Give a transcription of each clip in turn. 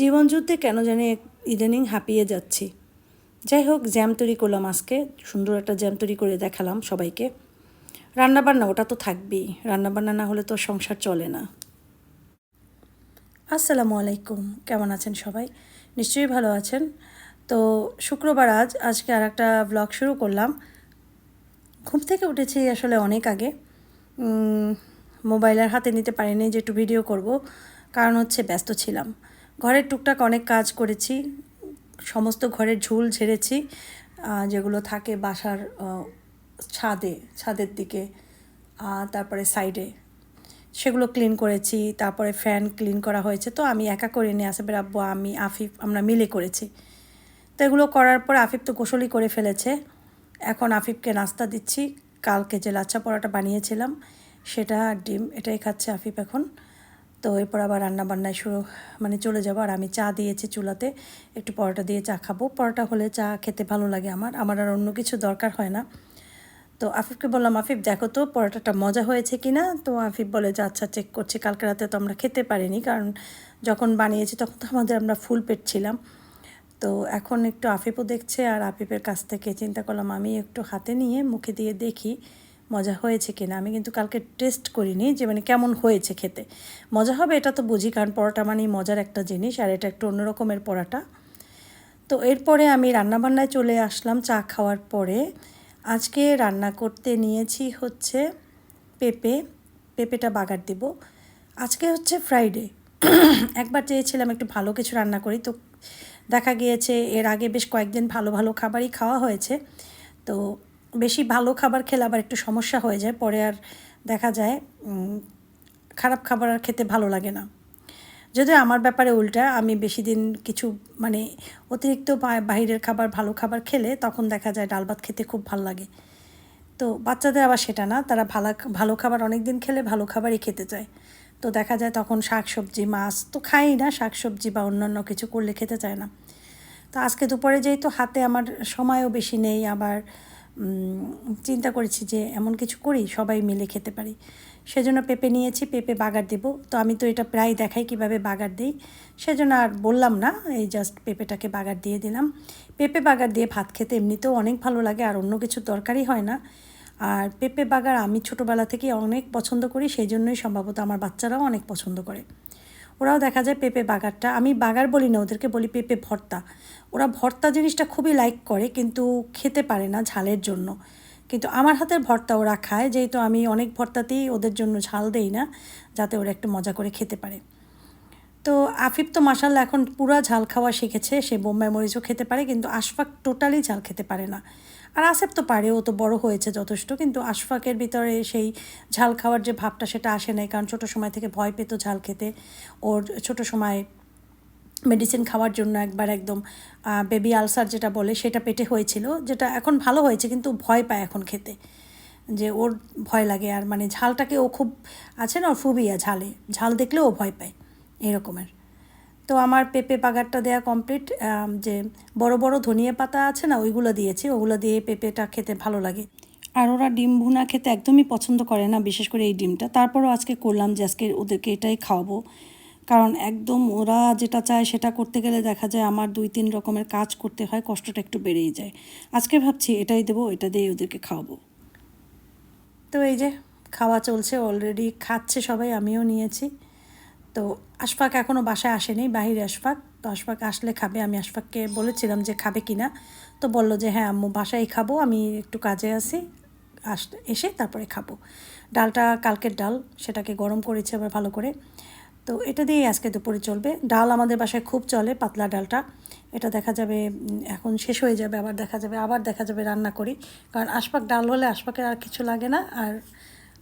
জীবনযুদ্ধে কেন জানি ইদানিং হাঁপিয়ে যাচ্ছি। যাই হোক, জ্যাম তৈরি করলাম আজকে। সুন্দর একটা জ্যাম তৈরি করে দেখালাম সবাইকে। রান্নাবান্না, ওটা তো থাকবেই। রান্নাবান্না না হলে তো সংসার চলে না। আসসালামু আলাইকুম। কেমন আছেন সবাই? নিশ্চয়ই ভালো আছেন। তো শুক্রবার আজ, আজকে আর একটা ব্লগ শুরু করলাম। ঘুম থেকে উঠেছি আসলে অনেক আগে। মোবাইল আর হাতে নিতে পারিনি যে একটু ভিডিও করব। কারণ হচ্ছে ব্যস্ত ছিলাম। ঘরের টুকটাক অনেক কাজ করেছি, সমস্ত ঘরের ঝুল ঝেড়েছি যেগুলো থাকে বাসার ছাদে, ছাদের দিকে তারপরে সাইডে। সেগুলো ক্লিন করেছি, তারপরে ফ্যান ক্লিন করা হয়েছে। তো আমি একা করিনি আসেবের আব্বু, আমি, আফিফ, আমরা মিলে করেছি। তো এগুলো করার পর আফিফ তো গোসলই করে ফেলেছে। এখন আফিফকে নাস্তা দিচ্ছি। কালকে যে লাচ্ছা পরোটা বানিয়েছিলাম, সেটা ডিম, এটাই খাচ্ছে আফিফ এখন। তো এরপর আবার রান্না বান্নায় শুরু মানে চলে যাব। আর আমি চা দিয়েছি চুলাতে, একটু পরোটা দিয়ে চা খাব। পরোটা হলে চা খেতে ভালো লাগে আমার আমার আর অন্য কিছু দরকার হয় না। তো আফিফকে বললাম, আফিফ, দেখো তো পরোটাটা মজা হয়েছে কি না? তো আফিফ বলে, যে আচ্ছা চেক করছি। কালকে রাতে তো আমরা খেতে পারিনি, কারণ যখন বানিয়েছি তখন তো আমাদের আমরা ফুল পেট ছিলাম। তো এখন একটু আফিফও দেখছে, আর আফিফের কাছ থেকে চিন্তা করলাম, আমি একটু হাতে নিয়ে মুখে দিয়ে দেখি। মজা হয়েছে কিনা, আমি কিন্তু কালকে টেস্ট করিনি যে মানে কেমন হয়েছে খেতে। মজা হবে এটা তো বুঝি, কারণ পরোটা মানেই মজার একটা জিনিস, আর এটা একটু অন্যরকমের পরোটা। তো এরপরে আমি রান্নাবান্নায় চলে আসলাম চা খাওয়ার পরে। আজকে রান্না করতে নিয়েছি হচ্ছে পেঁপে, পেঁপেটা বাগার দেব। আজকে হচ্ছে ফ্রাইডে একবার চেয়েছিলাম একটু ভালো কিছু রান্না করি, তো দেখা গিয়েছে এর আগে বেশ কয়েকদিন ভালো ভালো খাবারই খাওয়া হয়েছে। তো বেশি ভালো খাবার খেলে আবার একটু সমস্যা হয়ে যায়, পরে আর দেখা যায় খারাপ খাবার আর খেতে ভালো লাগে না। যদিও আমার ব্যাপারে উল্টা, আমি বেশি দিন কিছু মানে অতিরিক্ত বাইরের খাবার, ভালো খাবার খেলে তখন দেখা যায় ডাল ভাত খেতে খুব ভালো লাগে। তো বাচ্চাদের আবার সেটা না, তারা ভালো ভালো খাবার অনেক দিন খেলে ভালো খাবারই খেতে চায়। তো দেখা যায় তখন শাক সবজি মাছ তো খাই না শাক সবজি বা অন্যান্য কিছু করলে খেতে চায় না। তো আজকে দুপুরে যেহেতু হাতে আমার সময়ও বেশি নেই, আবার চিন্তা করেছি যে এমন কিছু করি, সবাই মিলে খেতে পারি। সেজন্য পেঁপে নিয়েছি, পেঁপে বাগার দেব। তো আমি তো এটা প্রায় দেখাই কীভাবে বাগার দিই। সেজন্য আর বললাম না, এই জাস্ট পেঁপেটাকে বাগার দিয়ে দিলাম। পেঁপে বাগার দিয়ে ভাত খেতে এমনিতেও অনেক ভালো লাগে, আর অন্য কিছু দরকারই হয় না। আর পেঁপে বাগার আমি ছোটোবেলা থেকে অনেক পছন্দ করি সেই জন্যই সম্ভবত আমার বাচ্চারাও অনেক পছন্দ করে। ওরাও দেখা যায় পেঁপে বাগারটা, আমি বাগার বলি না ওদেরকে বলি পেঁপে ভর্তা। ওরা ভর্তা জিনিসটা খুবই লাইক করে, কিন্তু খেতে পারে না ঝালের জন্য। কিন্তু আমার হাতের ভর্তা ওরা খায়, যেহেতু আমি অনেক ভর্তাতেই ওদের জন্য ঝাল দেই না, যাতে ওরা একটু মজা করে খেতে পারে। তো আফিফ তো মাসাল্লাহ এখন পুরা ঝাল খাওয়া শিখেছে, সে বোম্বাই মরিচও খেতে পারে, কিন্তু আশফাক টোটালি ঝাল খেতে পারে না। আর আসেফ তো পারে, ও তো বড় হয়েছে যথেষ্ট, কিন্তু আশফাকের ভিতরে সেই ঝাল খাওয়ার যে ভাবটা সেটা আসে নাই, কারণ ছোটো সময় থেকে ভয় পেত ঝাল খেতে। ওর ছোটো সময় মেডিসিন খাওয়ার জন্য একবার একদম বেবি আলসার যেটা বলে সেটা পেটে হয়েছিল, যেটা এখন ভালো হয়েছে কিন্তু ভয় পায় এখন খেতে। যে ওর ভয় লাগে আর মানে ঝালটাকে ও খুব, আছে না ফুবিয়া ঝালে, ঝাল দেখলেও ও ভয় পায়, এরকমের। তো আমার পেঁপে পাগারটা দেওয়া কমপ্লিট যে বড় বড় ধনিয়া পাতা আছে না ওইগুলো দিয়েছি, ওগুলো দিয়ে পেঁপেটা খেতে ভালো লাগে। আর ওরা ডিম ভুনা খেতে একদমই পছন্দ করে না, বিশেষ করে এই ডিমটা। তারপরও আজকে করলাম যে আজকে ওদেরকে এটাই খাওয়াবো। কারণ একদম ওরা যেটা চায় সেটা করতে গেলে দেখা যায় আমার দুই, তিন রকমের কাজ করতে হয়, কষ্টটা একটু বেড়েই যায়। আজকে ভাবছি এটাই দেবো এটা দিয়ে ওদেরকে খাওয়াবো। তো এই যে খাওয়া চলছে অলরেডি খাচ্ছে সবাই, আমিও নিয়েছি। তো আশফাক এখনও বাসায় আসেনি, বাহিরে আশফাক। তো আশফাক আসলে খাবে, আমি আশফাককে বলেছিলাম যে খাবে কি না তো বলল যে হ্যাঁ আম্মু বাসায় খাব, আমি একটু কাজে আছি। আস, এসে তারপরে খাব। ডালটা কালকের ডাল, সেটাকে গরম করেছে আবার ভালো করে। তো এটা দিয়েই আজকে দুপুরে চলবে। ডাল আমাদের বাসায় খুব চলে, পাতলা ডালটা। এটা দেখা যাবে এখন শেষ হয়ে যাবে, আবার দেখা যাবে, আবার দেখা যাবে রান্না করি। কারণ আশপাক ডাল হলে আশপাকের আর কিছু লাগে না। আর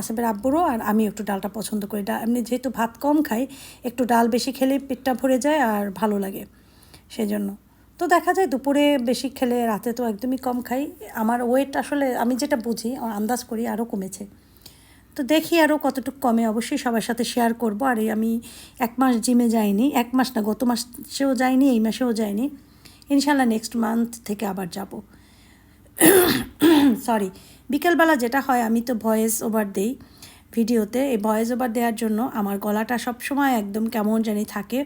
আসেবের আব্বুরও, আর আমি একটু ডালটা পছন্দ করি। ডাল এমনি যেহেতু ভাত কম খাই, একটু ডাল বেশি খেলে পেটটা ভরে যায় আর ভালো লাগে সেই জন্য তো দেখা যায় দুপুরে বেশি খেলে, রাতে তো একদমই কম খাই। আমার ওয়েট আসলে আমি যেটা বুঝি আন্দাজ করি, আরও কমেছে। তো দেখি আরও কতটুকু কমে। অবশ্যই সবার সাথে শেয়ার করব। আর আমি এক মাস জিমে যাইনি। এক মাস না, গত মাসেও যাইনি, এই মাসেও যাইনি। ইনশাল্লাহ নেক্সট মান্থ থেকে আবার যাব। সরি বিকেলবেলা যেটা হয়, আমি তো ভয়েস ওভার দেই ভিডিওতে। এই ভয়েস ওভার দেওয়ার জন্য আমার গলাটা সব সময় একদম কেমন জানি থাকে।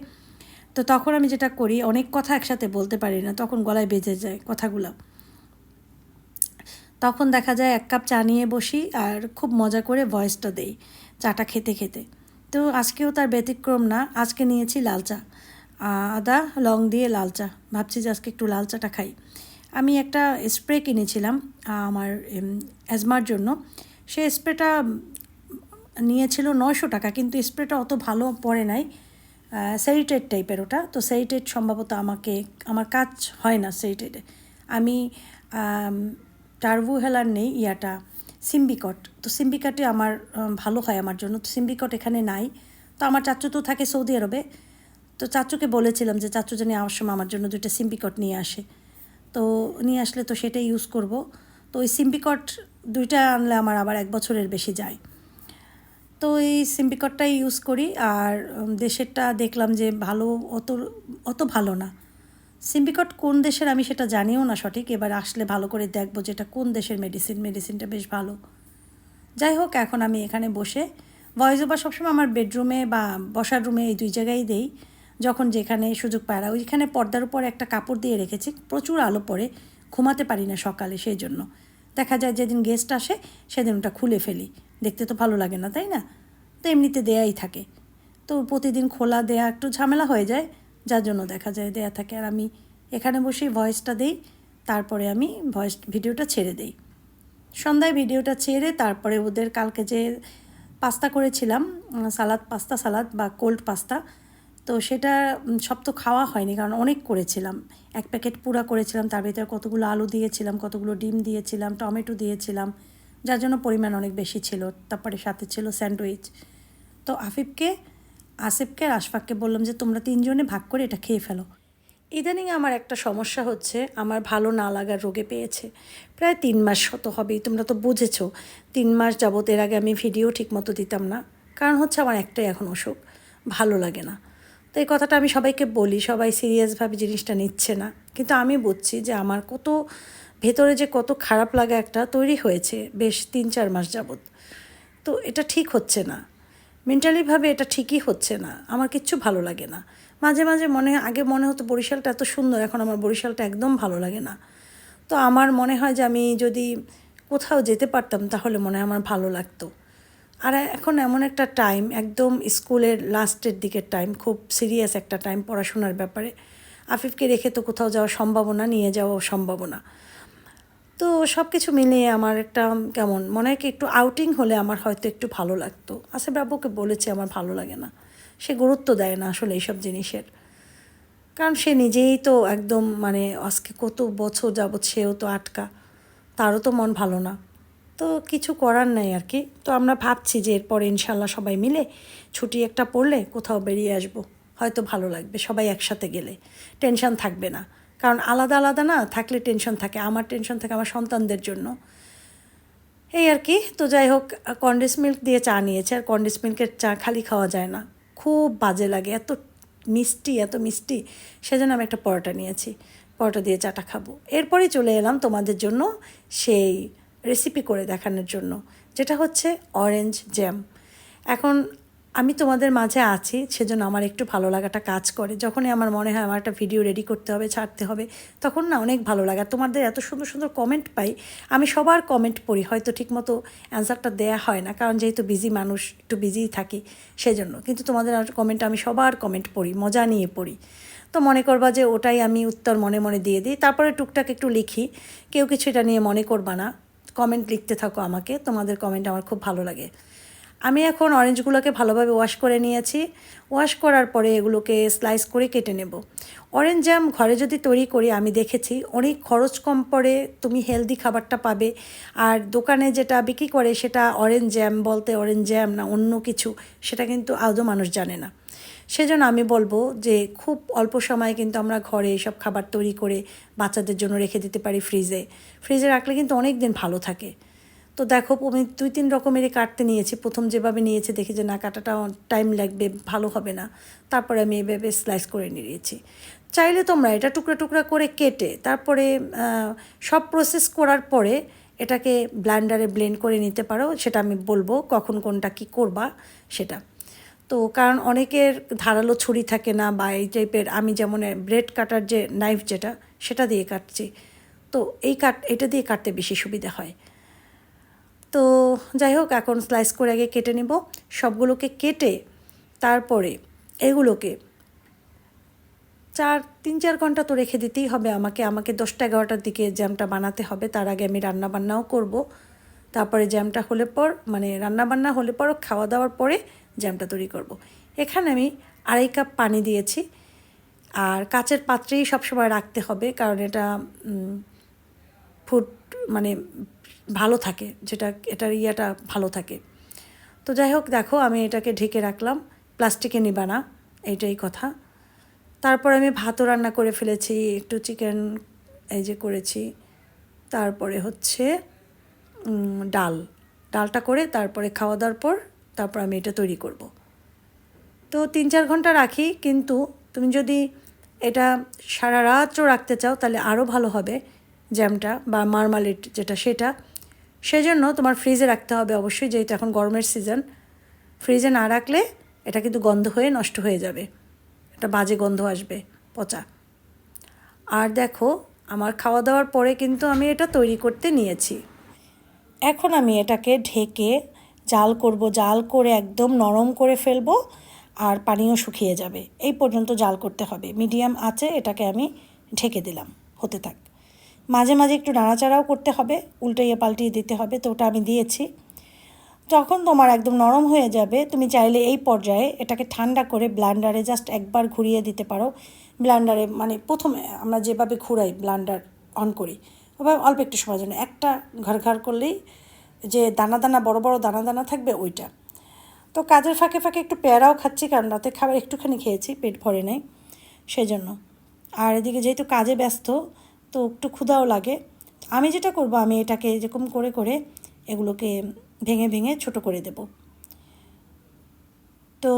তো তখন আমি যেটা করি, অনেক কথা একসাথে বলতে পারি না, তখন গলায় বেজে যায় কথাগুলো। তখন দেখা যায় এক কাপ চা নিয়ে বসি আর খুব মজা করে ভয়েসটা দেই, চাটা খেতে খেতে। তো আজকেও তার ব্যতিক্রম না, আজকে নিয়েছি লাল চা। আদা, লং দিয়ে লাল চা। ভাবছি যে আজকে একটু লাল চাটা খাই। আমি একটা স্প্রে কিনেছিলাম আমার অ্যাজমার জন্য। সে স্প্রেটা নিয়েছিল নয়শো টাকা, কিন্তু স্প্রেটা অত ভালো পড়ে নাই সেরিটেড টাইপের ওটা। তো সেরিটেড সম্ভবত আমাকে, আমার কাজ হয় না সেরিটেডে। আমি টার্বু হেলার নেই ইয়াটা। সিম্বিকট। তো সিম্বিকটে আমার ভালো হয় আমার জন্য। তো সিম্বিকট এখানে নাই। তো আমার চাচু তো থাকে সৌদি আরবে। তো চাচুকে বলেছিলাম যে, চাচু জানি আমার সময় আমার জন্য দুইটা সিম্বিকট নিয়ে আসে। তো নিয়ে আসলে তো সেটাই ইউজ করব। তো ওই সিম্বিকট দুইটা আনলে আমার আবার এক বছরের বেশি যায়। তো এই সিম্বিকটটাই ইউজ করি। আর দেশেরটা দেখলাম যে ভালো, অত অত ভালো না। সিম্বিকট কোন দেশের আমি সেটা জানিও না সঠিক, এবার আসলে ভালো করে দেখব যেটা কোন দেশের মেডিসিন মেডিসিনটা বেশ ভালো। যাই হোক, এখন আমি এখানে বসে ভয়েস ওভার সবসময় আমার বেডরুমে বা বসার রুমে এই দুই জায়গায় দেই। যখন যেখানে সুযোগ পায় ওইখানে পর্দার উপর একটা কাপড় দিয়ে রেখেছি, প্রচুর আলো পড়ে, ঘুমাতে পারি না সকালে সেই জন্য। দেখা যায় যেদিন গেস্ট আসে, সেদিন ওটা খুলে ফেলি। দেখতে তো ভালো লাগে না, তাই না? তো এমনিতে দেয়াই থাকে। তো প্রতিদিন খোলা দেয়া একটু ঝামেলা হয়ে যায়। যার জন্য দেখা যায় দেয়া থাকে। আর আমি এখানে বসেই ভয়েসটা দিই, তারপরে আমি ভয়েস ভিডিওটা ছেড়ে দিই। সন্ধ্যায় ভিডিওটা ছেড়ে তারপরে ওদের কালকে যে পাস্তা করেছিলাম সালাদ পাস্তা সালাদ বা কোল্ড পাস্তা তো সেটা সব তো খাওয়া হয়নি কারণ অনেক করেছিলাম। এক প্যাকেট পুরা করেছিলাম, তার ভিতরে কতগুলো আলু দিয়েছিলাম, কতগুলো ডিম দিয়েছিলাম, টমেটো দিয়েছিলাম, যার জন্য পরিমাণ অনেক বেশি ছিল। তারপরে সাথে ছিল স্যান্ডউইচ। তো আফিফকে আসিফকে আর আশফাককে বললাম যে, তোমরা তিনজনে ভাগ করে এটা খেয়ে ফেলো। ইদানিং আমার একটা সমস্যা হচ্ছে, আমার ভালো না লাগার রোগে পেয়েছে। প্রায় তিন মাস হতো হবেই, তোমরা তো বুঝেছ। তিন মাস যাবত এর আগে আমি ভিডিও ঠিকমতো দিতাম না। কারণ হচ্ছে আমার একটাই এখন অসুখ, ভালো লাগে না। তো এই কথাটা আমি সবাইকে বলি, সবাই সিরিয়াসভাবে জিনিসটা নিচ্ছে না। কিন্তু আমি বুঝছি যে, আমার কত, ভেতরে যে কত খারাপ লাগা একটা তৈরি হয়েছে বেশ তিন চার মাস যাবত তো এটা ঠিক হচ্ছে না। মেন্টালিভাবে এটা ঠিকই হচ্ছে না। আমার কিচ্ছু ভালো লাগে না। মাঝে মাঝে মনে, আগে মনে হতো বরিশালটা এত সুন্দর, এখন আমার বরিশালটা একদম ভালো লাগে না। তো আমার মনে হয় যে আমি যদি কোথাও যেতে পারতাম, তাহলে মনে হয় আমার ভালো লাগতো। আর এখন এমন একটা টাইম একদম স্কুলের লাস্টের দিকের টাইম খুব সিরিয়াস একটা টাইম পড়াশোনার ব্যাপারে। আফিফকে রেখে তো কোথাও যাওয়ার সম্ভাবনা, নিয়ে যাওয়াও সম্ভাবনা। তো সব কিছু মিলিয়ে আমার একটা কেমন, মনে হয় কি একটু আউটিং হলে আমার হয়তো একটু ভালো লাগতো। আসিফ বাবুকে বলেছি আমার ভালো লাগে না। সে গুরুত্ব দেয় না আসলে এইসব জিনিসের। কারণ সে নিজেই তো একদম মানে আজকে কত বছর যাবৎ সেও তো আটকা, তারও তো মন ভালো না। তো কিছু করার নাই আর কি। তো আমরা ভাবছি যে এরপরে ইনশাল্লাহ সবাই মিলে ছুটি একটা পড়লে কোথাও বেরিয়ে আসব। হয়তো ভালো লাগবে, সবাই একসাথে গেলে। টেনশন থাকবে না। কারণ আলাদা আলাদা না থাকলে টেনশন থাকে, আমার টেনশন থাকে আমার সন্তানদের জন্য। এই আর কি, তো যাই হোক কন্ডেন্স মিল্ক দিয়ে চা নিয়েছে, আর কন্ডেন্স মিল্কের চা খালি খাওয়া যায় না। খুব বাজে লাগে, এত মিষ্টি এত মিষ্টি। সেজন্য আমি একটা পরোটা নিয়েছি, পরোটা দিয়ে চাটা খাব। এরপরেই চলে এলাম তোমাদের জন্য সেই রেসিপি করে দেখানোর জন্য, যেটা হচ্ছে অরেঞ্জ জ্যাম এখন আমি তোমাদের মাঝে আছি, সেজন্য আমার একটু ভালো লাগাটা কাজ করে। যখনই আমার মনে হয় আমার একটা ভিডিও রেডি করতে হবে, ছাড়তে হবে, তখন না অনেক ভালো লাগে। তোমাদের এত সুন্দর সুন্দর কমেন্ট পাই, আমি সবার কমেন্ট পড়ি, হয়তো ঠিকমতো অ্যান্সারটা দেয়া হয় না, কারণ যেহেতু বিজি মানুষ, একটু বিজিই থাকি, সেজন্য। কিন্তু তোমাদের কমেন্ট আমি সবার কমেন্ট পড়ি, মজা নিয়ে পড়ি। তো মনে করবা যে ওটাই আমি উত্তর মনে মনে দিয়ে দিই। তারপরে টুকটাক একটু লিখি, কেউ কিছু এটা নিয়ে মনে করবা না। কমেন্ট লিখতে থাকো আমাকে, তোমাদের কমেন্ট আমার খুব ভালো লাগে। আমি এখন অরেঞ্জগুলোকে ভালোভাবে ওয়াশ করে নিয়েছি। ওয়াশ করার পরে এগুলোকে স্লাইস করে কেটে নেব। অরেঞ্জ জ্যাম ঘরে যদি তৈরি করি, আমি দেখেছি অনেক খরচ কম পড়ে, তুমি হেলদি খাবারটা পাবে। আর দোকানে যেটা বিক্রি করে, সেটা অরেঞ্জ জ্যাম বলতে অরেঞ্জ জ্যাম না, অন্য কিছু, সেটা কিন্তু আদৌ মানুষ জানে না। সেজন্য আমি বলব যে, খুব অল্প সময়ে কিন্তু আমরা ঘরে এসব খাবার তৈরি করে বাচ্চাদের জন্য রেখে দিতে পারি ফ্রিজে ফ্রিজে রাখলে কিন্তু অনেক দিন ভালো থাকে। তো দেখো আমি দুই, তিন রকমেরই কাটতে নিয়েছি। প্রথম যেভাবে নিয়েছি, দেখি যে না, কাটাটা টাইম লাগবে, ভালো হবে না। তারপরে আমি এভাবে স্লাইস করে নিয়েছি। চাইলে তোমরা এটা টুকরা টুকরা করে কেটে, তারপরে সব প্রসেস করার পরে এটাকে ব্ল্যান্ডারে ব্লেন্ড করে নিতে পারো। সেটা আমি বলব কখন কোনটা কি করবা, সেটা। তো কারণ অনেকের ধারালো ছুরি থাকে না, বা এই টাইপের আমি যেমন ব্রেড কাটার যে নাইফ যেটা, সেটা দিয়ে কাটছি। তো এই কাট, এটা দিয়ে কাটতে বেশি সুবিধা হয়। তো যাই হোক, এখন স্লাইস করে আগে কেটে নেব। সবগুলোকে কেটে তারপরে এগুলোকে চার, তিন, চার ঘণ্টা তো রেখে দিতেই হবে আমাকে। আমাকে দশটা এগারোটার দিকে জ্যামটা বানাতে হবে। তার আগে আমি রান্না বান্নাও করব। তারপরে জ্যামটা হলে পর মানে রান্না বান্না হলে পর খাওয়া দাওয়ার পরে জ্যামটা তৈরি করব। এখানে আমি আড়াই কাপ পানি দিয়েছি। আর কাচের পাত্রেই সবসময় রাখতে হবে, কারণ এটা ফুড মানে ভালো থাকে, যেটা, এটার ইয়েটা ভালো থাকে। তো যাই হোক, দেখো আমি এটাকে ঢেকে রাখলাম প্লাস্টিকে নিবা না, এইটাই কথা। তারপর আমি ভাতও রান্না করে ফেলেছি, একটু চিকেন এই যে করেছি। তারপরে হচ্ছে ডাল। ডালটা করে তারপরে খাওয়া দাওয়ার পর তারপর আমি এটা তৈরি করব। তো তিন চার ঘণ্টা রাখি, কিন্তু তুমি যদি এটা সারা রাতও রাখতে চাও, তাহলে আরও ভালো হবে জ্যামটা বা মারমালেট যেটা, সেটা। সেজন্য তোমার ফ্রিজে রাখতে হবে অবশ্যই, যেহেতু এখন গরমের সিজন ফ্রিজে না রাখলে এটা কিন্তু গন্ধ হয়ে নষ্ট হয়ে যাবে। একটা বাজে গন্ধ আসবে, পচা। আর দেখো, আমার খাওয়া দাওয়ার পরে কিন্তু আমি এটা তৈরি করতে নিয়েছি। এখন আমি এটাকে ঢেকে জাল করব, জাল করে একদম নরম করে ফেলব আর পানিও শুকিয়ে যাবে। এই পর্যন্ত জাল করতে হবে। মিডিয়াম আছে এটাকে আমি ঢেকে দিলাম। হতে থাক। মাঝে মাঝে একটু নাড়াচাড়াও করতে হবে উল্টাইয়ে পাল্টিয়ে দিতে হবে, তো ওটা আমি দিয়েছি। যখন তোমার একদম নরম হয়ে যাবে, তুমি চাইলে এই পর্যায়ে এটাকে ঠান্ডা করে ব্লান্ডারে জাস্ট একবার ঘুরিয়ে দিতে পারো। ব্লান্ডারে মানে প্রথমে আমরা যেভাবে ঘুরাই ব্লান্ডার অন করি, ওভাবে অল্প একটু সময়ের জন্য। একটা ঘর ঘর করলেই যে দানা দানা, বড় বড় দানা দানা থাকবে ওইটা। তো কাজের ফাঁকে ফাঁকে একটু পেয়ারাও খাচ্ছি, কারণ রাতে খাবার একটুখানি খেয়েছি, পেট ভরে নেই সেই জন্য আর এদিকে যেহেতু কাজে ব্যস্ত তো একটু ক্ষুধাও লাগে। আমি যেটা করব, আমি এটাকে এরকম করে করে এগুলোকে ভেঙে ভেঙে ছোট করে দেব। তো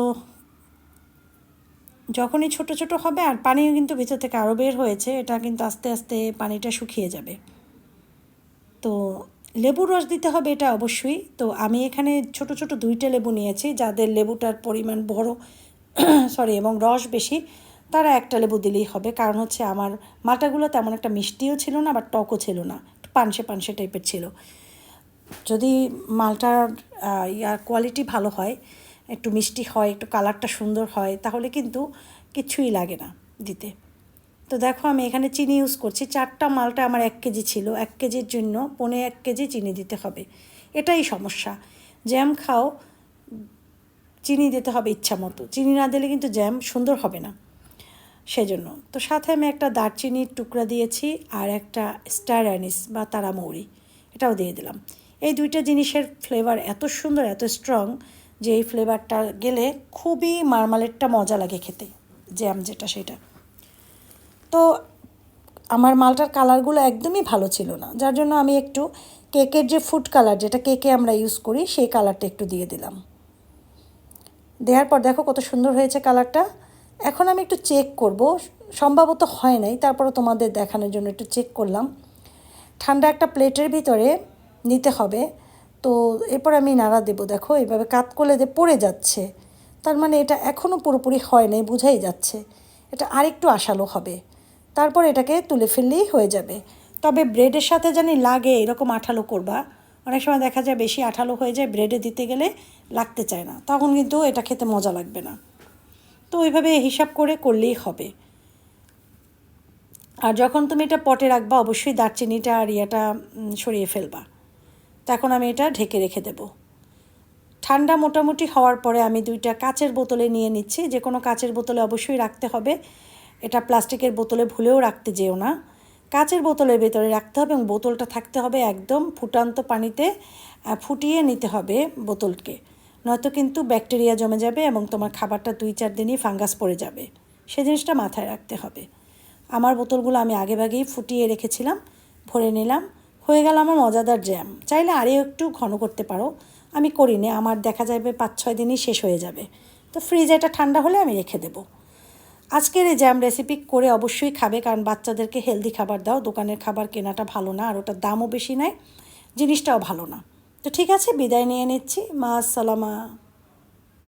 যখনই ছোট ছোট হবে, আর পানিও কিন্তু ভিতর থেকে আরও বের হয়েছে, এটা কিন্তু আস্তে আস্তে পানিটা শুকিয়ে যাবে। তো লেবুর রস দিতে হবে এটা অবশ্যই। তো আমি এখানে ছোট ছোট দুইটা লেবু নিয়েছি, যাদের লেবুটার পরিমাণ বড় সরি এবং রস বেশি। তারা একটা লেবু দিলেই হবে। কারণ হচ্ছে আমার মাটাগুলো তেমন একটা মিষ্টিও ছিল না বা টকও ছিল না। পানসে পানসে টাইপের ছিল। যদি মালটার ইয়ার কোয়ালিটি ভালো হয়, একটু মিষ্টি হয়, একটু কালারটা সুন্দর হয়, তাহলে কিন্তু কিছুই লাগে না দিতে। তো দেখো আমি এখানে চিনি ইউজ করছি। চারটা মালটা আমার এক কেজি ছিল। এক কেজির জন্য পনে এক কেজি চিনি দিতে হবে। এটাই সমস্যা। জ্যাম খাও, চিনি দিতে হবে ইচ্ছা মতো। চিনি না দিলে কিন্তু জ্যাম সুন্দর হবে না। সেজন্য। তো সাথে আমি একটা দারচিনির টুকরা দিয়েছি আর একটা স্টার অ্যানিস বা তারা মৌরি এটাও দিয়ে দিলাম। এই দুইটা জিনিসের ফ্লেভার এত সুন্দর, এত স্ট্রং যে এই ফ্লেভারটা গেলে খুবই মারমালেটটা মজা লাগে খেতে জ্যাম যেটা সেটা। তো আমার মালটার কালারগুলো একদমই ভালো ছিল না, যার জন্য আমি একটু কেকের যে ফুড কালার যেটা কেকে আমরা ইউজ করি, সেই কালারটা একটু দিয়ে দিলাম। দেওয়ার পর দেখো কত সুন্দর হয়েছে কালারটা এখন আমি একটু চেক করব। সম্ভবত হয় নাই তারপরে তোমাদের দেখানোর জন্য একটু চেক করলাম। ঠান্ডা একটা প্লেটের ভিতরে নিতে হবে। তো এরপর আমি নাড়া দেবো, দেখো এইভাবে কাত করলে যে পড়ে যাচ্ছে। তার মানে এটা এখনও পুরোপুরি হয় নাই, বোঝাই যাচ্ছে। এটা আরেকটু আশালো হবে। তারপর এটাকে তুলে ফেললেই হয়ে যাবে। তবে ব্রেডের সাথে জানি লাগে এরকম আঠালো করবা। অনেক সময় দেখা যায় বেশি আঠালো হয়ে যায় ব্রেডে দিতে গেলে লাগতে চায় না। তখন কিন্তু এটা খেতে মজা লাগবে না। তো ওইভাবে হিসাব করে করলেই হবে। আর যখন তুমি এটা পটে রাখবা, অবশ্যই দারচিনিটা আর ইয়েটা সরিয়ে ফেলবা। তখন আমি এটা ঢেকে রেখে দেব। ঠান্ডা মোটামুটি হওয়ার পরে আমি দুইটা কাচের বোতলে নিয়ে নিচ্ছি। যে কোনো কাচের বোতলে অবশ্যই রাখতে হবে। এটা প্লাস্টিকের বোতলে ভুলেও রাখতে যেও না। কাচের বোতলের ভেতরে রাখতে হবে এবং বোতলটা থাকতে হবে একদম ফুটান্ত পানিতে ফুটিয়ে নিতে হবে বোতলকে। নয়তো কিন্তু ব্যাকটেরিয়া জমে যাবে এবং তোমার খাবারটা দুই চার দিনই ফাঙ্গাস পড়ে যাবে। সে জিনিসটা মাথায় রাখতে হবে। আমার বোতলগুলো আমি আগেভাগেই ফুটিয়ে রেখেছিলাম, ভরে নিলাম। হয়ে গেল আমার মজাদার জ্যাম। চাইলে আরও একটু ঘন করতে পারো। আমি করি করিনি, আমার দেখা যাবে পাঁচ ছয় দিনই শেষ হয়ে যাবে। তো ফ্রিজে এটা ঠান্ডা হলে আমি রেখে দেবো। আজকের এই জ্যাম রেসিপি করে অবশ্যই খাবে, কারণ বাচ্চাদেরকে হেলদি খাবার দাও। দোকানের খাবার কেনাটা ভালো না, আর ওটার দামও বেশি নেয় জিনিসটাও ভালো না। তো ঠিক আছে বিদায় নিয়ে নিচ্ছি। মা আসসালামা।